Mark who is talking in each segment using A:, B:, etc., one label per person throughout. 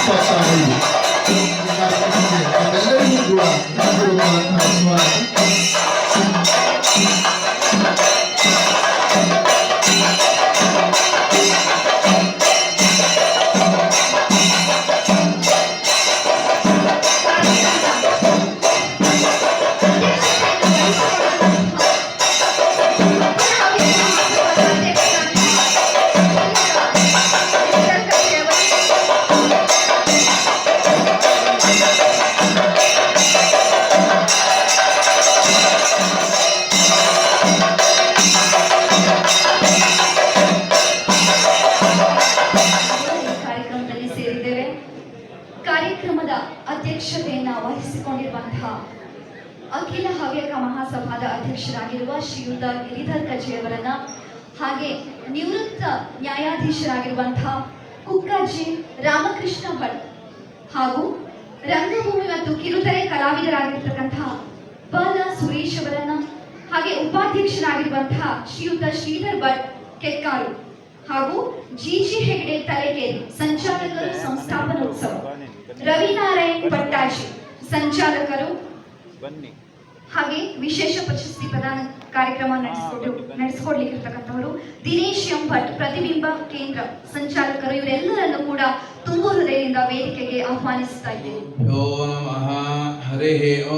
A: Sasari. Tingkat ini, anda dari bulan, bulan, ನ್ಯಾಯಾಧೀಶರಾಗಿರುವಂತಹ ಕುಕ್ಕಾಜಿ Ramakrishna Bhat ಹಾಗೂ ರಂಗಭೂಮಿ ಮತ್ತು ಕಿರುತೆರೆ ಕಲಾವಿದರಾಗಿರ್ತಕ್ಕಂತಹ ಬಲ ಸುರೇಶ್ ಅವರನ್ನ ಹಾಗೆ ಉಪಾಧ್ಯಕ್ಷರಾಗಿರುವಂತಹ ಶ್ರೀಯುತ ಶ್ರೀಧರ್ ಭಟ್ ಕೆಕ್ಕಾರು ಹಾಗೂ ಜಿಜಿ ಹೆಗ್ಡೆ ತಲೆಗೆ ಸಂಚಾಲಕರು ಸಂಸ್ಥಾಪನೋತ್ಸವ. ರವಿನಾರಾಯಣ್ ಪಟ್ಟಾಜಿ ಸಂಚಾಲಕರು. ಹಾಗೆ ವಿಶೇಷ ಪ್ರಶಸ್ತಿ ಪ್ರದಾನ ಕಾರ್ಯಕ್ರಮ ನಡೆಸಿಕೊಟ್ಟು ನಡೆಸಿಕೊಡ್ಲಿಕ್ಕಿರ್ತಕ್ಕಂಥವರು ದಿನೇಶ್ ಎಂ ಭಟ್ ಪ್ರತಿಬಿಂಬ ಕೇಂದ್ರ ಸಂಚಾಲಕರು ಇವರೆಲ್ಲರನ್ನು ಕೂಡ ತುಂಬು ಹೃದಯದಿಂದ ವೇದಿಕೆಗೆ ಆಹ್ವಾನಿಸ್ತಾ ಇದ್ದೇನೆ
B: यो नमः हरिः ॐ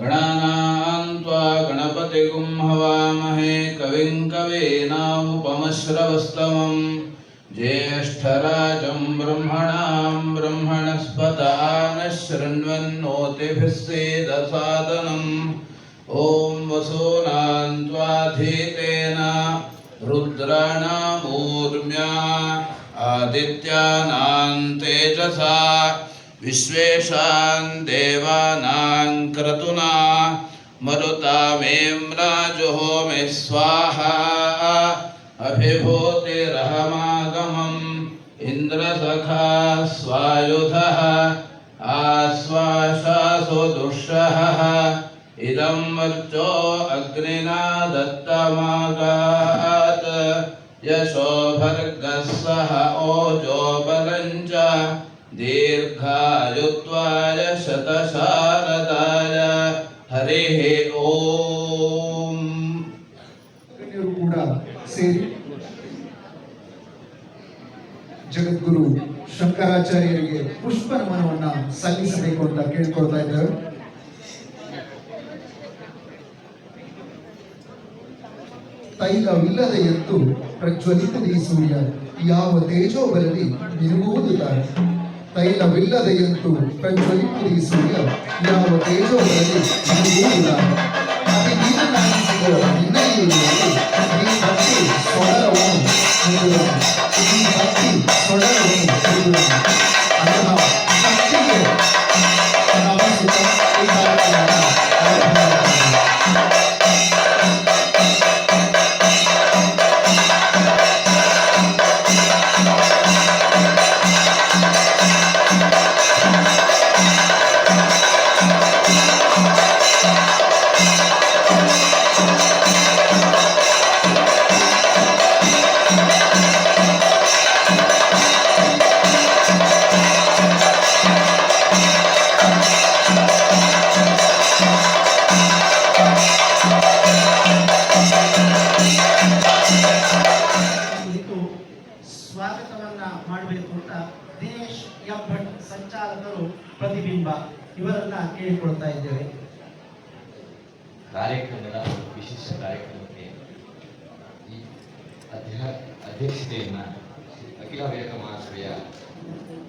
B: गणानां त्वा गणपतिगुं हवामहे कविं कवीनामुपमश्रवस्तमं ज्येष्ठराजं ब्रह्मणां ब्रह्मणस्पत नः शृण्वन्नोतिभिः सेदसादनम् ॐ वसूनां त्वाधीतेन रुद्राणामूर्म्या आदित्यानां तेजसा विश्वेशां देवानां क्रतुना मरुतामेम्राजुहोमि स्वाहा अभिभूतिरहमागमम् इन्द्रसखा स्वायुधः आश्वासासु दुःशहः इदं वर्चो अग्निना दत्तमागात् यशो भर्गः सह ओजो बलं च दीर्घायुत्वाय शतशारदाय हरिः ॐ
C: ಗಣ್ಯರು ಕೂಡ ಸೇರಿ ಜಗದ್ಗುರು ಶಂಕರಾಚಾರ್ಯರಿಗೆ ಪುಷ್ಪ ನಮನವನ್ನ ಸಲ್ಲಿಸಬೇಕು ಅಂತ ಕೇಳ್ಕೊಳ್ತಾ ಇದ್ದಾರೆ ತೈಲವಿಲ್ಲದ ಎತ್ತು ಪ್ರಜ್ವಲಿತದಿ ಸೂರ್ಯ ಯಾವ ತೇಜೋ ಬರಲಿ ಮಿನುಗುವುದು ತಾನೆ ತೈಲವಿಲ್ಲದ ಎತ್ತು ಪ್ರಜ್ವಲಿತದಿ ಸೂರ್ಯ ಯಾವ ತೇಜೋ ಬರಲಿ ಮಿನುಗುವುದು ತಾನೆ ಅತಿ ನೀರನ್ನಾಗಿಸಿದ ಹಿನ್ನೆಲೆಯಲ್ಲಿ ಈ ಭಕ್ತಿ ಸೊಡರವನ್ನು ನೀಡುವನು ಈ ಭಕ್ತಿ ಸೊಡರವನ್ನು ನೀಡುವನು
D: ಸಂಚಾಲಕರು ಪ್ರತಿಬಿಂಬ ಇವರನ್ನ ಕೇಳಿಕೊಳ್ತಾ ಇದ್ದೇವೆ.
E: ಕಾರ್ಯಕ್ರಮದ ವಿಶೇಷ ಕಾರ್ಯಕ್ರಮಕ್ಕೆ ಈ ಅಧ್ಯಕ್ಷತೆಯನ್ನ ಅಖಿಲ ವೇದ ಮಹಾಸಭೆಯ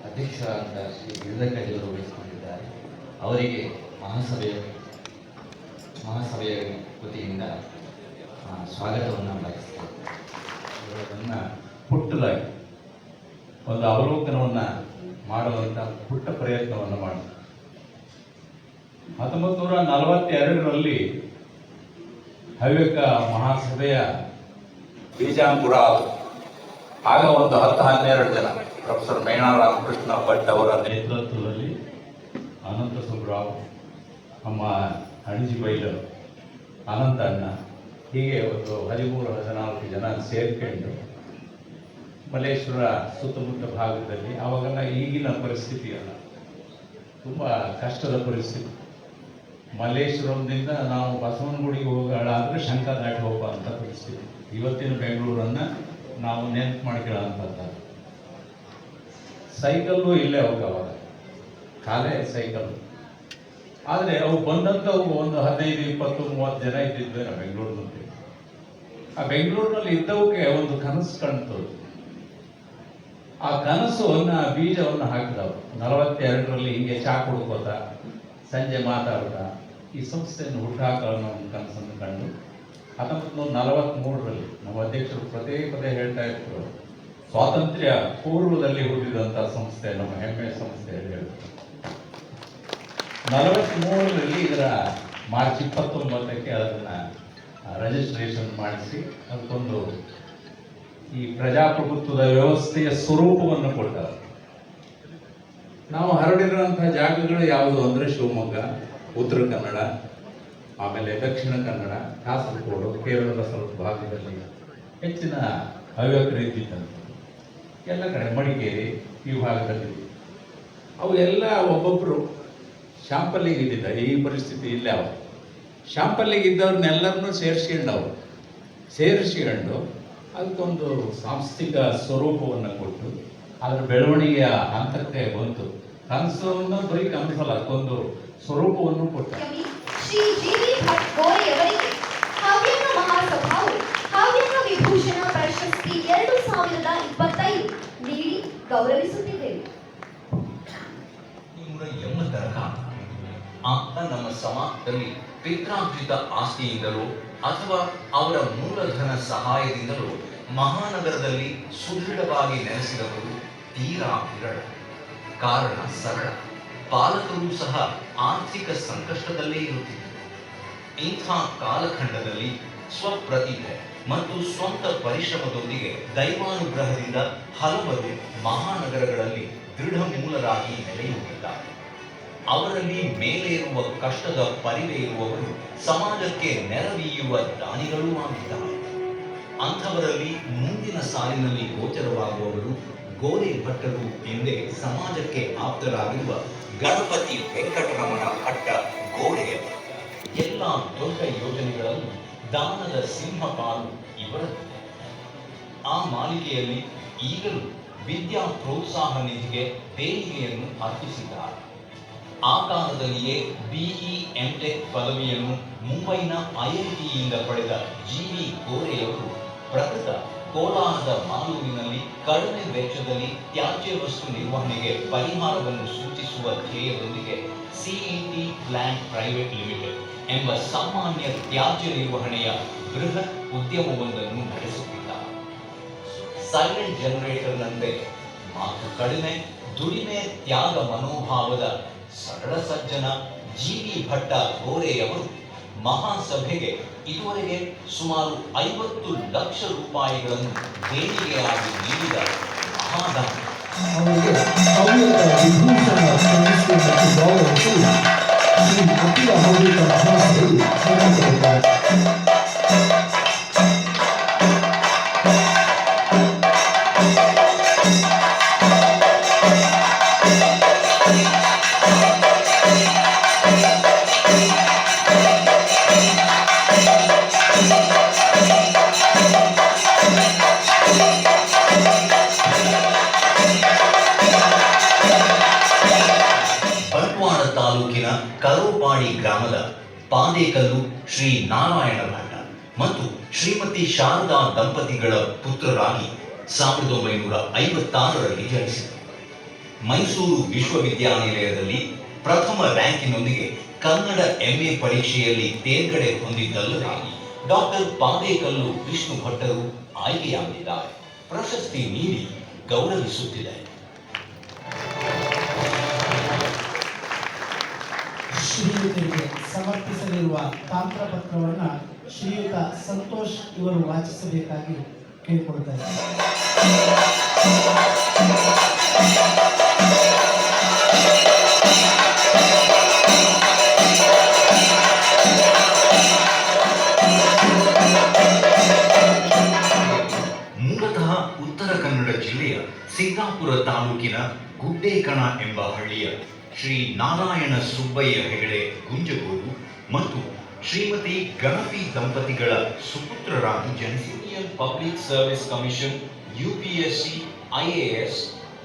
E: ಅಧ್ಯಕ್ಷರಾದ ಶ್ರೀ ಗಿರಿಧರ್ ವಹಿಸಿಕೊಂಡಿದ್ದಾರೆ. ಅವರಿಗೆ ಮಹಾಸಭೆಯ ಮಹಾಸಭೆಯ ವತಿಯಿಂದ ಸ್ವಾಗತವನ್ನು
F: ಬಯಸ್ತೇವೆ ಪುಟ್ಟದಾಗಿ ಒಂದು ಅವಲೋಕನವನ್ನು ಮಾಡುವಂಥ ಪುಟ್ಟ ಪ್ರಯತ್ನವನ್ನು ಮಾಡ. ಹತ್ತೊಂಬತ್ತು ನೂರ ನಲವತ್ತೆರಡರಲ್ಲಿ ಹವ್ಯಕ ಮಹಾಸಭೆಯ ಬಿಜಾಪುರ ಆಗ ಒಂದು ಹತ್ತು ಹನ್ನೆರಡು ಜನ, ಪ್ರೊಫೆಸರ್ ಮೇಣಾ ರಾಮಕೃಷ್ಣ ಭಟ್ ಅವರ ನೇತೃತ್ವದಲ್ಲಿ ಅನಂತ ಸುಬ್ರಾವ್, ನಮ್ಮ ಅಣಜಿ ಬೈಲರು, ಅನಂತ ಅಣ್ಣ, ಹೀಗೆ ಒಂದು ಹದಿಮೂರು, ಹದಿನಾಲ್ಕು ಜನ ಸೇರ್ಕೊಂಡು ಮಲ್ಲೇಶ್ವರ ಸುತ್ತಮುತ್ತ ಭಾಗದಲ್ಲಿ ಆವಾಗೆಲ್ಲ ಈಗಿನ ಪರಿಸ್ಥಿತಿ ಅಲ್ಲ. ತುಂಬ ಕಷ್ಟದ ಪರಿಸ್ಥಿತಿ. ಮಲ್ಲೇಶ್ವರಂದಿಂದ ನಾವು ಬಸವನಗುಡಿಗೆ ಹೋಗೋಣ ಅಂದರೆ ಶಂಕ ದಾಟಿ ಅಂತ ಪರಿಸ್ಥಿತಿ. ಇವತ್ತಿನ ಬೆಂಗಳೂರನ್ನು ನಾವು ನೆನಪು ಮಾಡ್ಕೊಳ್ಳೋಂಥದ್ದು ಸೈಕಲ್ಲು ಇಲ್ಲೇ ಅವಾಗ. ಕಾಲೇ ಸೈಕಲ್ ಆದರೆ ಅವು ಬಂದಂಥವು ಒಂದು ಹದಿನೈದು, ಇಪ್ಪತ್ತು, ಮೂವತ್ತು ಜನ ಇದ್ದಿದ್ವಿ ನಾವು ಬೆಂಗಳೂರಿನಲ್ಲಿ ಆ ಬೆಂಗಳೂರಿನಲ್ಲಿ ಇದ್ದವಕ್ಕೆ ಒಂದು ಕನಸು ಕಾಣ್ತು ಆ ಕನಸನ್ನ ಬೀಜವನ್ನು ಹಾಕಿದವರು. ನಲವತ್ತೆರಡರಲ್ಲಿ ಹಿಂಗೆ ಚಾ ಕುಡ್ಕೋತ, ಸಂಜೆ ಮಾತಾಡ್ತಾ, ಈ ಸಂಸ್ಥೆಯನ್ನು ಹುಟ್ಟಾಕೋಣ ಒಂದು ಕನಸನ್ನು ಕಂಡು ಹತ್ತೊಂಬತ್ತು ನೂರ ನಲವತ್ತ್ಮೂರರಲ್ಲಿ ನಮ್ಮ ಅಧ್ಯಕ್ಷರು ಪದೇ ಪದೇ ಹೇಳ್ತಾ ಇದ್ರು. ಸ್ವಾತಂತ್ರ್ಯ ಪೂರ್ವದಲ್ಲಿ ಹುಟ್ಟಿದಂಥ ಸಂಸ್ಥೆ, ನಮ್ಮ ಹೆಮ್ಮೆ ಸಂಸ್ಥೆ ಅಂತ ಹೇಳ್ತಾರೆ. ನಲವತ್ತ್ಮೂರರಲ್ಲಿ ಇದರ ಮಾರ್ಚ್ ಇಪ್ಪತ್ತೊಂಬತ್ತಕ್ಕೆ ಅದನ್ನು ರಿಜಿಸ್ಟ್ರೇಷನ್ ಮಾಡಿಸಿ, ಅದಕ್ಕೊಂದು ಈ ಪ್ರಜಾಪ್ರಭುತ್ವದ ವ್ಯವಸ್ಥೆಯ ಸ್ವರೂಪವನ್ನು ಕೊಟ್ಟರು ನಾವು ಹರಡಿರುವಂತಹ ಜಾಗಗಳು ಯಾವುದು ಅಂದರೆ ಶಿವಮೊಗ್ಗ, ಉತ್ತರ ಕನ್ನಡ, ಆಮೇಲೆ ದಕ್ಷಿಣ ಕನ್ನಡ, ಕಾಸರಗೋಡು, ಕೇರಳದ ಸ್ವಲ್ಪ ಭಾಗದಲ್ಲಿ ಹೆಚ್ಚಿನ ಹವ್ಯಕರು ಇದ್ದಿದ್ದಂತೆ ಎಲ್ಲ ಕಡೆ ಮಡಿಕೇರಿ ಈ ಭಾಗದಲ್ಲಿ. ಅವು ಎಲ್ಲ ಒಬ್ಬೊಬ್ಬರು ಶಾಂಪಲ್ಲಿಗೆ ಇದ್ದಿದ್ದ ಈ ಪರಿಸ್ಥಿತಿ ಇಲ್ಲೇ. ಅವ ಶಾಂಪಲ್ಲಿಗೆ ಇದ್ದವ್ರನ್ನೆಲ್ಲರನ್ನೂ ಸೇರಿಸ್ಕೊಂಡು ಅವರು ಸೇರಿಸ್ಕೊಂಡು ಅದಕ್ಕೊಂದು ಸಾಂಸ್ಥಿಕ ಸ್ವರೂಪವನ್ನು ಕೊಟ್ಟು ಅದರ ಬೆಳವಣಿಗೆಯ ಹಂತಕ್ಕೆ ಬಂತು. ಕನಸನ್ನು ಬರೀ ಕನಸಲ್ಲ ಅದಕ್ಕೊಂದು ಸ್ವರೂಪವನ್ನು ಕೊಟ್ಟ.
A: ಶ್ರೀ ಜಿ ವಿ ಭಟ್ ಗೋರೆಯವರಿಗೆ ಹವ್ಯಕ ಮಹಾಸಭಾವು ಹವ್ಯಕ ವಿಭೂಷಣ ಪ್ರಶಸ್ತಿ ಎರಡು ಸಾವಿರದ ಇಪ್ಪತ್ತೈದು ನೀಡಿ ಗೌರವಿಸುತ್ತಿದ್ದೇವೆ.
G: ನೂರ ಎಂಬತ್ತರ ನಮ್ಮ ಸಮಾಜದಲ್ಲಿ ಪಿತ್ರಾರ್ಜಿತ ಆಸ್ತಿಯಿಂದಲೋ ಅಥವಾ ಅವರ ಮೂಲಧನ ಸಹಾಯದಿಂದಲೂ ಮಹಾನಗರದಲ್ಲಿ ಸುದೃಢವಾಗಿ ನೆಲೆಸಿದವರು ತೀರಾ ವಿರಳ. ಕಾರಣ ಸರಳ. ಪಾಲಕರು ಸಹ ಆರ್ಥಿಕ ಸಂಕಷ್ಟದಲ್ಲೇ ಇರುತ್ತಿದ್ದರು. ಇಂಥ ಕಾಲಖಂಡದಲ್ಲಿ ಸ್ವಪ್ರತಿಭೆ ಮತ್ತು ಸ್ವಂತ ಪರಿಶ್ರಮದೊಂದಿಗೆ ದೈವಾನುಗ್ರಹದಿಂದ ಹಲವರು ಮಹಾನಗರಗಳಲ್ಲಿ ದೃಢ ಮೂಲರಾಗಿ ನೆಲೆಯೂರಿದ್ದಾರೆ ಅವರಲ್ಲಿ ಮೇಲೆ ಇರುವ ಕಷ್ಟದ ಪರಿವೆ ಇರುವವರು ಸಮಾಜಕ್ಕೆ ನೆರವೀಯುವ ದಾನಿಗಳೂ ಆಗಿದ್ದಾರೆ. ಅಂಥವರಲ್ಲಿ ಮುಂದಿನ ಸಾಲಿನಲ್ಲಿ ಗೋಚರವಾಗುವವರು ಗೋರೆ ಭಟ್ಟರು ಎಂದೇ ಸಮಾಜಕ್ಕೆ ಆಪ್ತರಾಗಿರುವ ಗಣಪತಿ ವೆಂಕಟರಮಣ ಭಟ್ಟ ಗೋಡೆಯವರು. ಎಲ್ಲ ದೊಡ್ಡ ಯೋಜನೆಗಳನ್ನು ದಾನದ ಸಿಂಹಪಾಲು ಇವರದ್ದು. ಆ ಮಾಲಿಕೆಯಲ್ಲಿ ಈಗಲೂ ವಿದ್ಯಾ ಪ್ರೋತ್ಸಾಹ ನಿಧಿಗೆ ದೇಣಿಗೆಯನ್ನು ಅರ್ಪಿಸಿದ್ದಾರೆ. ಆ ಕಾಲದಲ್ಲಿಯೇ ಬಿಇ ಎಂಟೆಕ್ ಪದವಿಯನ್ನು ಮುಂಬೈನ ಐಐಟಿಯಿಂದ ಪಡೆದ ಜಿ ವಿ ಗೋರೆಯವರು ಪ್ರಕೃತ ಕೋಲಾರದ ಮಾಲೂರಿನಲ್ಲಿ ಕಡಿಮೆ ವೆಚ್ಚದಲ್ಲಿ ತ್ಯಾಜ್ಯ ವಸ್ತು ನಿರ್ವಹಣೆಗೆ ಪರಿಹಾರವನ್ನು ಸೂಚಿಸುವ ಧ್ಯೇಯದೊಂದಿಗೆ ಸಿಇಟಿ ಪ್ಲಾಂಟ್ ಪ್ರೈವೇಟ್ ಲಿಮಿಟೆಡ್ ಎಂಬ ಸಾಮಾನ್ಯ ತ್ಯಾಜ್ಯ ನಿರ್ವಹಣೆಯ ಬೃಹತ್ ಉದ್ಯಮವೊಂದನ್ನು ನಡೆಸುತ್ತಿದ್ದ. ಸೈಲೆಂಟ್ ಜನರೇಟರ್ನಂತೆ ಮಾತು ಕಡಿಮೆ, ದುಡಿಮೆ ತ್ಯಾಗ ಮನೋಭಾವದ ಸರಳ ಸಜ್ಜನ ಜಿ ವಿ ಭಟ್ಟ ಗೋರೆಯವರು ಮಹಾಸಭೆಗೆ ಇದುವರೆಗೆ ಸುಮಾರು ಐವತ್ತು ಲಕ್ಷ ರೂಪಾಯಿಗಳನ್ನು ದೇಣಿಗೆಯಾಗಿ ನೀಡಿದ ಮಹಾದಾನ. ದಂಪತಿಗಳ ಪುತ್ರರಾಗಿ ಸಾವಿರದ ಒಂಬೈನೂರ ಐವತ್ತಾರರಲ್ಲಿ ಜನಿಸಿದರು. ಮೈಸೂರು ವಿಶ್ವವಿದ್ಯಾನಿಲಯದಲ್ಲಿ ಪ್ರಥಮ ರ್ಯಾಂಕಿನೊಂದಿಗೆ ಕನ್ನಡ ಎಂಎ ಪರೀಕ್ಷೆಯಲ್ಲಿ ತೇರ್ಗಡೆ ಹೊಂದಿದ್ದಲ್ಲದೆ ಡಾಕ್ಟರ್ ಪಾದೇಕಲ್ಲು ವಿಷ್ಣು ಭಟ್ಟರು ಆಯ್ಕೆಯಾಗಿದ್ದಾರೆ ಪ್ರಶಸ್ತಿ ನೀಡಿ ಗೌರವಿಸುತ್ತಿದೆ
D: ಸಮರ್ಪಿಸಲಿರುವ ತಾಮ್ರಪತ್ರವನ್ನು ಶ್ರೀಯುತ ಸಂತೋಷ್ ಇವರು ವಾಚಿಸಬೇಕಾಗಿ ಕೇಳಿಕೊಳ್ತಾ ಇದ್ದಾರೆ
G: ಮೂಲತಃ ಉತ್ತರ ಕನ್ನಡ ಜಿಲ್ಲೆಯ ಸಿಂಗಾಪುರ ತಾಲೂಕಿನ ಗುಡ್ಡೇಕಣ ಎಂಬ ಹಳ್ಳಿಯ ಶ್ರೀ ನಾರಾಯಣ ಸುಬ್ಬಯ್ಯ ಹೆಗಡೆ ಗುಂಜಗೋಡು ಮತ್ತು ಶ್ರೀಮತಿ ಗಣಪಿ ದಂಪತಿಗಳ ಸುಪುತ್ರರಾಗಿ ಜನಿಸಿ public service commission UPSC IAS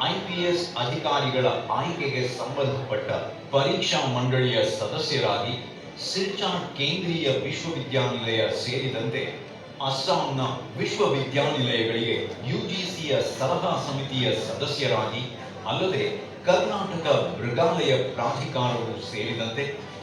G: IPS ಅಧಿಕಾರಿಗಳ ಆಯ್ಕೆಗೆ ಸಂಬಂಧಪಟ್ಟ ಪರೀಕ್ಷಾ ಮಂಡಳಿಯ ಸದಸ್ಯರಾಗಿ ಸಿಲ್ಚಾರ್ ಕೇಂದ್ರೀಯ ವಿಶ್ವವಿದ್ಯಾನಿಲಯ ಸೇರಿದಂತೆ ಅಸ್ಸಾಂನ ವಿಶ್ವವಿದ್ಯಾನಿಲಯಗಳಿಗೆ ಯುಜಿಸಿಯ ಸಲಹಾ ಸಮಿತಿಯ ಸದಸ್ಯರಾಗಿ ಅಲ್ಲದೆ ಕರ್ನಾಟಕ ಮೃಗಾಲಯ ಪ್ರಾಧಿಕಾರವು ಸೇರಿದಂತೆ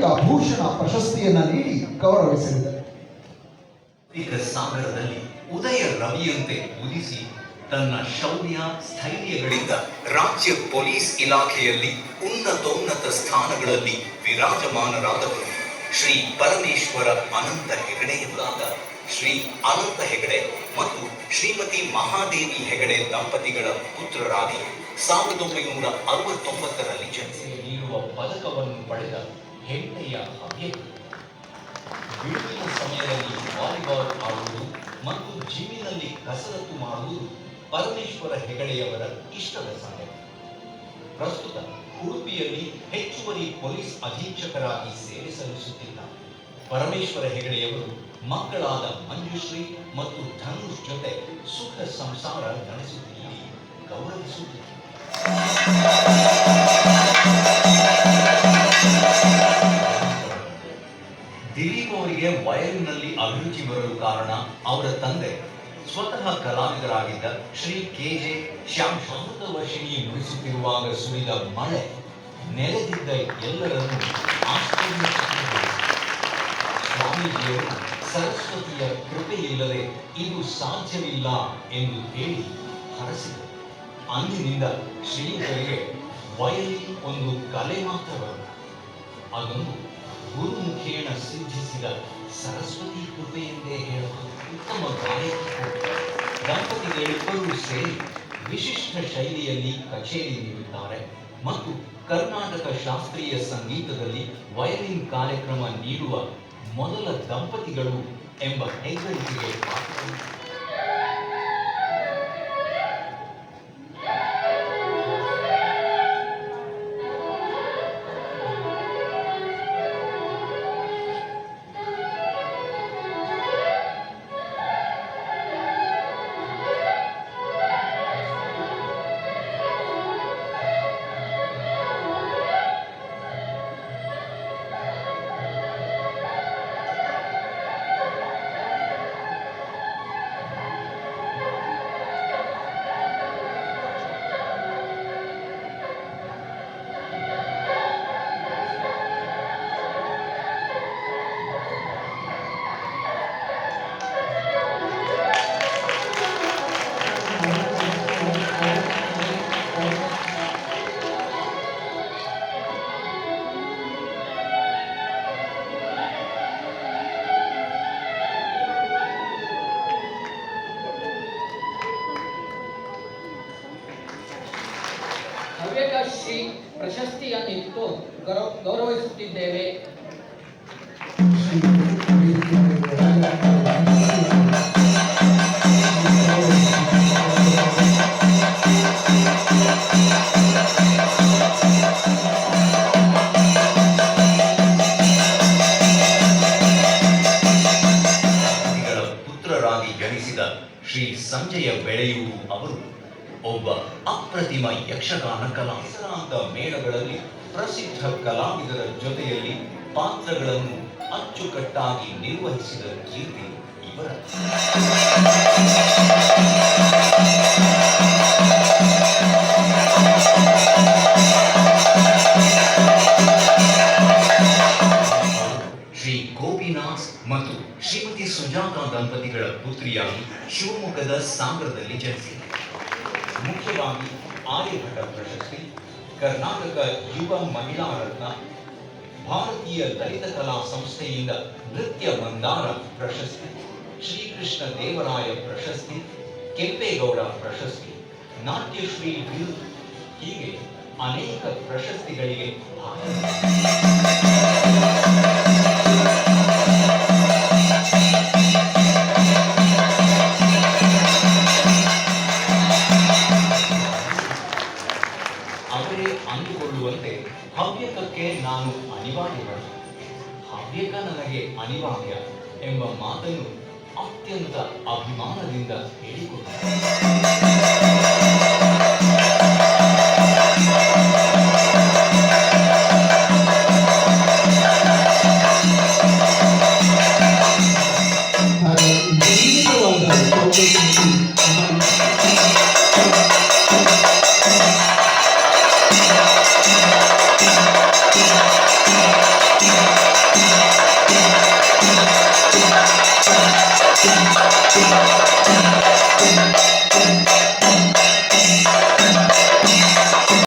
H: ಹವ್ಯಕ ಭೂಷಣ
C: ಪ್ರಶಸ್ತಿಯನ್ನ ನೀಡಿ
G: ಗೌರವಿಸಿದ್ದಾರೆ ಸಾಗರದಲ್ಲಿ ಉದಯ ರವಿಯಂತೆ ಉದಿಸಿ ತನ್ನ ಶೌರ್ಯ ಸ್ಥೈರ್ಯಗಳಿಂದ ರಾಜ್ಯ ಪೊಲೀಸ್ ಇಲಾಖೆಯಲ್ಲಿ ಉನ್ನತೋನ್ನತ ಸ್ಥಾನಗಳಲ್ಲಿ ವಿರಾಜಮಾನರಾದವರು ಶ್ರೀ ಪರಮೇಶ್ವರ ಅನಂತ ಹೆಗಡೆಯವರಾದ ಶ್ರೀ ಅನಂತ ಹೆಗಡೆ ಮತ್ತು ಶ್ರೀಮತಿ ಮಹಾದೇವಿ ಹೆಗಡೆ ದಂಪತಿಗಳ ಪುತ್ರರಾಗಿ ಸಾವಿರದ ಒಂಬೈನೂರ ಅರವತ್ತೊಂಬತ್ತರಲ್ಲಿ ಜನಿಸಿ ನೀಡುವ ಪದಕವನ್ನು ಪಡೆದ ಹೆಮ್ಮೆಯ ಹವ್ಯಕ ಬಿಡುವಿನ ಸಮಯದಲ್ಲಿ ವಾಲಿಬಾಲ್ ಆಡುವುದು ಮತ್ತು ಜಿಮ್ಮಿನಲ್ಲಿ ಕಸರತ್ತು ಮಾಡುವುದು ಪರಮೇಶ್ವರ ಹೆಗಡೆಯವರ ಇಷ್ಟದ ಸಂಗತಿ ಪ್ರಸ್ತುತ ಉಡುಪಿಯಲ್ಲಿ ಹೆಚ್ಚುವರಿ ಪೊಲೀಸ್ ಅಧೀಕ್ಷಕರಾಗಿ ಸೇವೆ ಸಲ್ಲಿಸುತ್ತಿಲ್ಲ. ಪರಮೇಶ್ವರ ಹೆಗಡೆಯವರು ಮಕ್ಕಳಾದ ಮಂಜುಶ್ರೀ ಮತ್ತು ಧನುಷ್ ಜೊತೆ ಸುಖ ಸಂಸಾರ ನಡೆಸುತ್ತಿದ್ದು ಗೌರವಿಸುತ್ತಿದ್ದಾರೆ ಅವರಿಗೆ ವಯಲಿನಲ್ಲಿ ಅಭಿರುಚಿ ಬರಲು ಕಾರಣ ಅವರ ತಂದೆ, ಸ್ವತಃ ಕಲಾವಿದರಾಗಿದ್ದ ಶ್ರೀ ಕೆ ಜೆ ಶ್ಯಾಮ್ ಶಾಂತ ವರ್ಷಿಣಿ ನುಡಿಸುತ್ತಿರುವಾಗ ಸುರಿದ ಮಳೆ ನೆರೆದಿದ್ದ ಎಲ್ಲರನ್ನೂ. ಸ್ವಾಮೀಜಿಯವರು ಸರಸ್ವತಿಯ ಕೃಪೆಯಿಲ್ಲದೆ ಇದು ಸಾಧ್ಯವಿಲ್ಲ ಎಂದು ಹೇಳಿ ಹರಸಿದರು ಅಂದಿನಿಂದ ಶ್ರೀಗಳಿಗೆ ವಯಲಿನ್ ಒಂದು ಕಲೆ ಮಾತ್ರವಲ್ಲ, ಅದೊಂದು ಗುರುಮುಖೇನ ಸಿದ್ಧಿಸಿದ ಸರಸ್ವತಿ ಕೃಪೆ ಎಂದೇ ಹೇಳಬಹುದು ಉತ್ತಮ ಗಾಯಕ ದಂಪತಿಗಳಿಬ್ಬರೂ ಸೇರಿ ವಿಶಿಷ್ಟ ಶೈಲಿಯಲ್ಲಿ ಕಚೇರಿ ನೀಡುತ್ತಾರೆ ಮತ್ತು ಕರ್ನಾಟಕ ಶಾಸ್ತ್ರೀಯ ಸಂಗೀತದಲ್ಲಿ ವಯಲಿನ್ ಕಾರ್ಯಕ್ರಮ ನೀಡುವ ಮೊದಲ ದಂಪತಿಗಳು ಎಂಬ ಹೆಗ್ಗಳಿಕೆಗೆ ಪಾತ್ರರು.
I: ಶ್ರೀ
G: ಸಂಜಯ ಬೆಳೆಯೂರು ಅವರು ಒಬ್ಬ ಅಪ್ರತಿಮ ಯಕ್ಷಗಾನ ಕಲಾ ಮೇಳಗಳಲ್ಲಿ ಪ್ರಸಿದ್ಧ ಕಲಾವಿದರ ಜೊತೆಯಲ್ಲಿ ಪಾತ್ರಗಳನ್ನು ಅಚ್ಚುಕಟ್ಟಾಗಿ ನಿರ್ವಹಿಸಿದ ಕೀರ್ತಿ ಇವರ. ಶ್ರೀ ಗೋಪಿನಾಥ್ ಮತ್ತು ಶ್ರೀಮತಿ ಸುಜಾತ ದಂಪತಿಗಳ ಪುತ್ರಿಯಾಗಿ ಶಿವಮೊಗ್ಗದ ಸಾಗರದಲ್ಲಿ ಜನಿಸಿದೆ ಮುಖ್ಯವಾಗಿ ಆರ್ಯಭಟ ಪ್ರಶಸ್ತಿ, ಕರ್ನಾಟಕ ಯುವ ಮಹಿಳಾ ರತ್ನ ಭಾರತೀಯ ಲಲಿತ ಕಲಾ ಸಂಸ್ಥೆಯಿಂದ ನೃತ್ಯ ಮಂದಾರ ಪ್ರಶಸ್ತಿ ಶ್ರೀಕೃಷ್ಣ ದೇವರಾಯ ಪ್ರಶಸ್ತಿ, ಕೆಂಪೇಗೌಡ ಪ್ರಶಸ್ತಿ, ನಾಟ್ಯಶ್ರೀ ಬಿರುದು ಹೀಗೆ ಅನೇಕ ಪ್ರಶಸ್ತಿಗಳಿಗೆ. 忙的领导